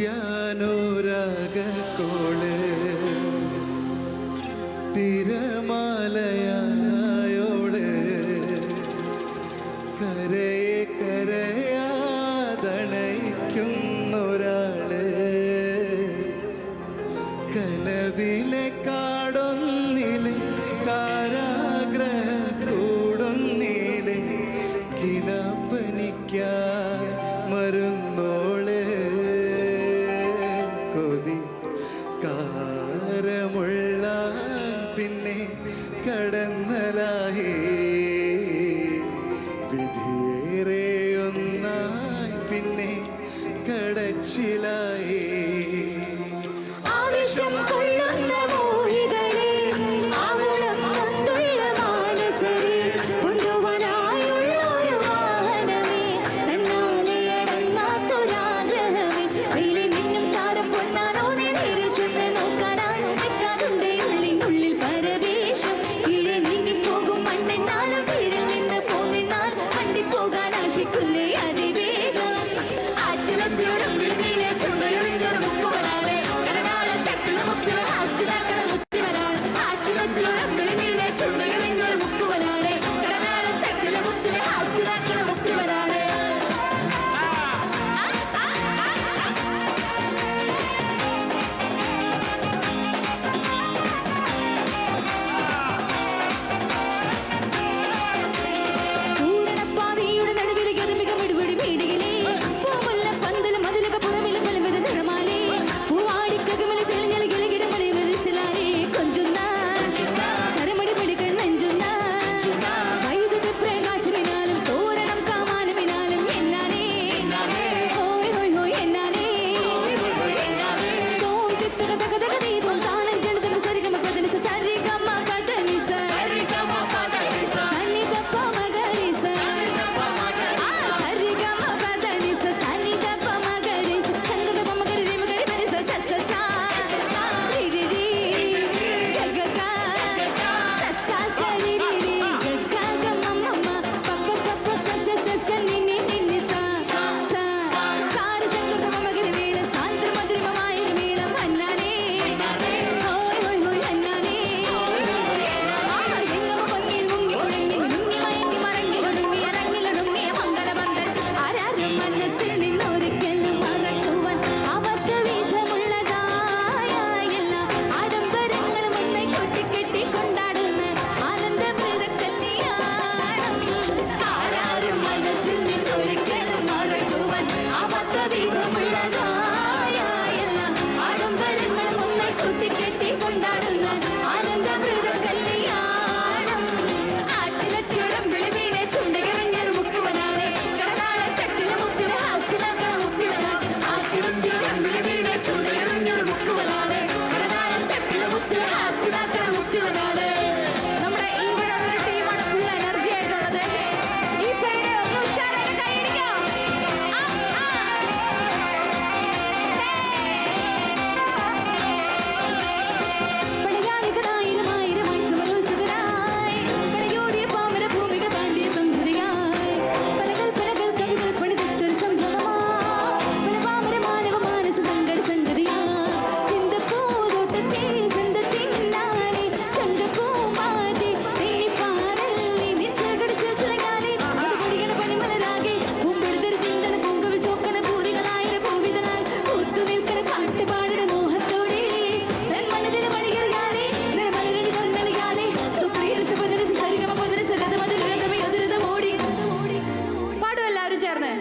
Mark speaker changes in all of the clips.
Speaker 1: ധ്യാനോരാഗ കടന്നലായി. വിധിയേറെ ഒന്നായി പിന്നെ കടച്ചിലായി.
Speaker 2: ആവശ്യം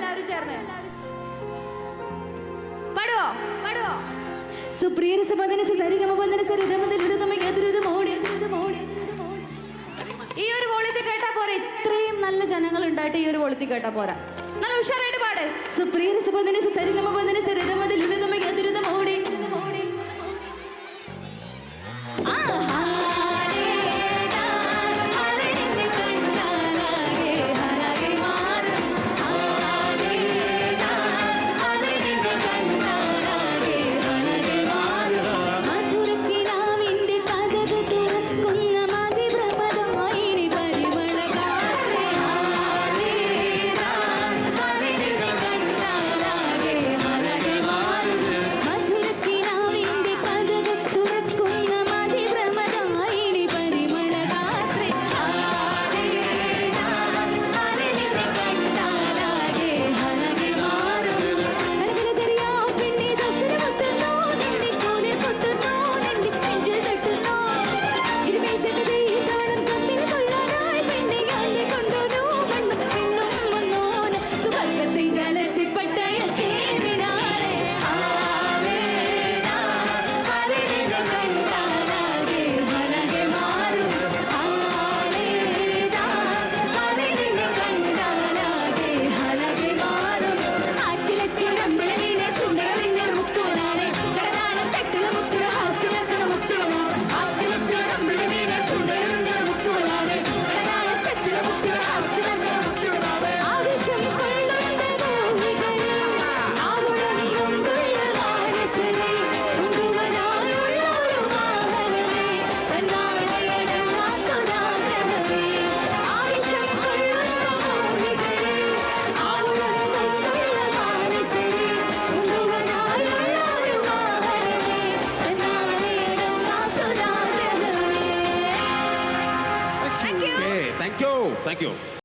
Speaker 2: എല്ലാവരും ചേർന്ന്. പാടുവോ? പാടുവോ? സുപ്രിയ സമാധാന സരിഗമ ബന്ധന സരിതമതിൽ വിരുദ്ധമോടി ഈ ഒരു വോളിത്തി കേട്ടാ പോരെ. ഇത്രയും നല്ല ജനങ്ങൾ ഉണ്ടായിട്ട് ഈ ഒരു വോളിത്തി കേട്ടാ പോരാ. നല്ല ഉഷാറായിട്ട് പാട്. സുപ്രിയ സബന്ധന സരിഗമ ബന്ധന സരിതമതിൽ
Speaker 3: വിരുദ്ധമോടി